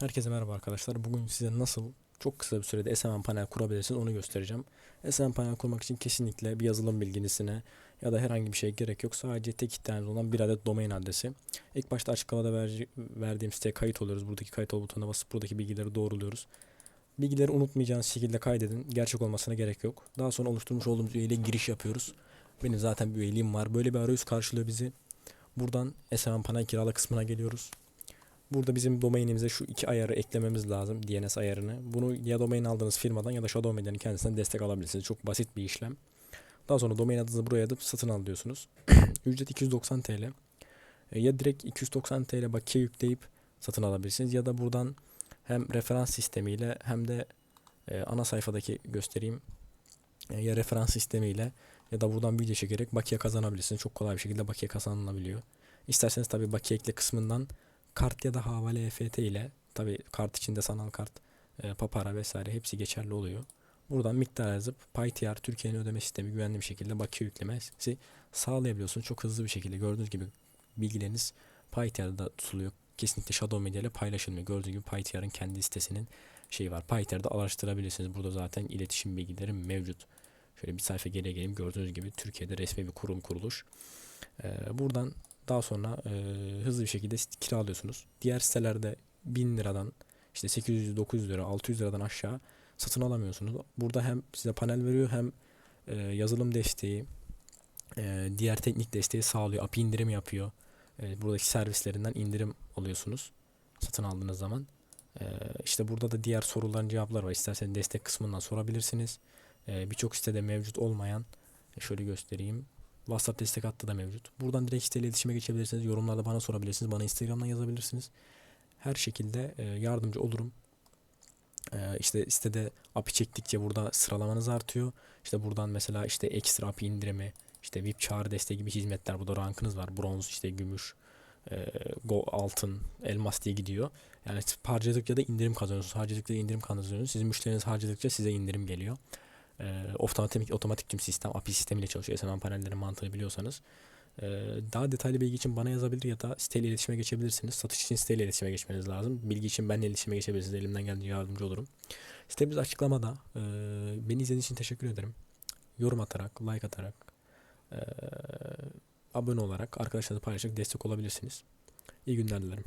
Herkese merhaba arkadaşlar. Bugün size nasıl çok kısa bir sürede SMM panel kurabilirsiniz onu göstereceğim. SMM panel kurmak için kesinlikle bir yazılım bilginisine ya da herhangi bir şey gerek yok. Sadece tek ihtiyacınız olan bir adet domain adresi. İlk başta açıklamada ver- verdiğim siteye kayıt oluyoruz. Buradaki kayıt ol butonuna basıp buradaki bilgileri doğruluyoruz. Bilgileri unutmayacağınız şekilde kaydedin. Gerçek olmasına gerek yok. Daha sonra oluşturmuş olduğumuz üyeliğe giriş yapıyoruz. Benim zaten bir üyeliğim var. Böyle bir arayüz karşılıyor bizi. Buradan SMM panel kirala kısmına geliyoruz. Burada bizim domainimize şu iki ayarı eklememiz lazım. DNS ayarını. Bunu ya domain aldığınız firmadan ya da Shadow Media'nın kendisinden destek alabilirsiniz. Çok basit bir işlem. Daha sonra domain adınızı buraya yazıp satın al diyorsunuz. Ücret 290 TL. E, Ya direkt 290 TL bakiye yükleyip satın alabilirsiniz ya da buradan hem referans sistemiyle hem de e, ana sayfadaki göstereyim e, ya referans sistemiyle ya da buradan video çekerek bakiye kazanabilirsiniz. Çok kolay bir şekilde bakiye kazanılabiliyor. İsterseniz tabii bakiye ekle kısmından kart ya da havale EFT ile tabi kart içinde sanal kart, e, papara vesaire hepsi geçerli oluyor. Buradan miktar yazıp PyTR Türkiye'nin ödeme sistemi güvenli bir şekilde bakiye yüklemesi sağlayabiliyorsunuz. Çok hızlı bir şekilde gördüğünüz gibi bilgileriniz PyTR'da tutuluyor. Kesinlikle Shadow Media ile paylaşılmıyor. Gördüğünüz gibi PyTR'ın kendi sitesinin şeyi var. PyTR'da araştırabilirsiniz. Burada zaten iletişim bilgileri mevcut. Şöyle bir sayfa geriye geleyim. Gördüğünüz gibi Türkiye'de resmi bir kurum kuruluş. E, buradan daha sonra e, hızlı bir şekilde kiralıyorsunuz. Diğer sitelerde 1000 liradan işte 800, 900 lira, 600 liradan aşağı satın alamıyorsunuz. Burada hem size panel veriyor hem e, yazılım desteği, e, diğer teknik desteği sağlıyor. API indirimi yapıyor. E, buradaki servislerinden indirim alıyorsunuz satın aldığınız zaman. E, işte burada da diğer soruların cevapları var. İsterseniz destek kısmından sorabilirsiniz. E, Birçok sitede mevcut olmayan şöyle göstereyim. WhatsApp destek hattı da mevcut. Buradan direkt siteyle iletişime geçebilirsiniz. Yorumlarda bana sorabilirsiniz. Bana Instagram'dan yazabilirsiniz. Her şekilde e, yardımcı olurum. E, işte sitede API çektikçe burada sıralamanız artıyor. İşte buradan mesela işte ekstra API indirimi, işte VIP çağrı desteği gibi hizmetler. Burada rankınız var. Bronz, işte gümüş, e, go, altın, elmas diye gidiyor. Yani harcadıkça da indirim kazanıyorsunuz. Harcadıkça indirim kazanıyorsunuz. Sizin müşteriniz harcadıkça size indirim geliyor e, otomatik otomatik tüm sistem API sistemiyle çalışıyor. SMM panellerin mantığını biliyorsanız. E, daha detaylı bilgi için bana yazabilir ya da siteyle iletişime geçebilirsiniz. Satış için siteyle iletişime geçmeniz lazım. Bilgi için benimle iletişime geçebilirsiniz. Elimden geldiğince yardımcı olurum. Sitemiz açıklamada. E, beni izlediğiniz için teşekkür ederim. Yorum atarak, like atarak, e, abone olarak, arkadaşlarınızla paylaşarak destek olabilirsiniz. İyi günler dilerim.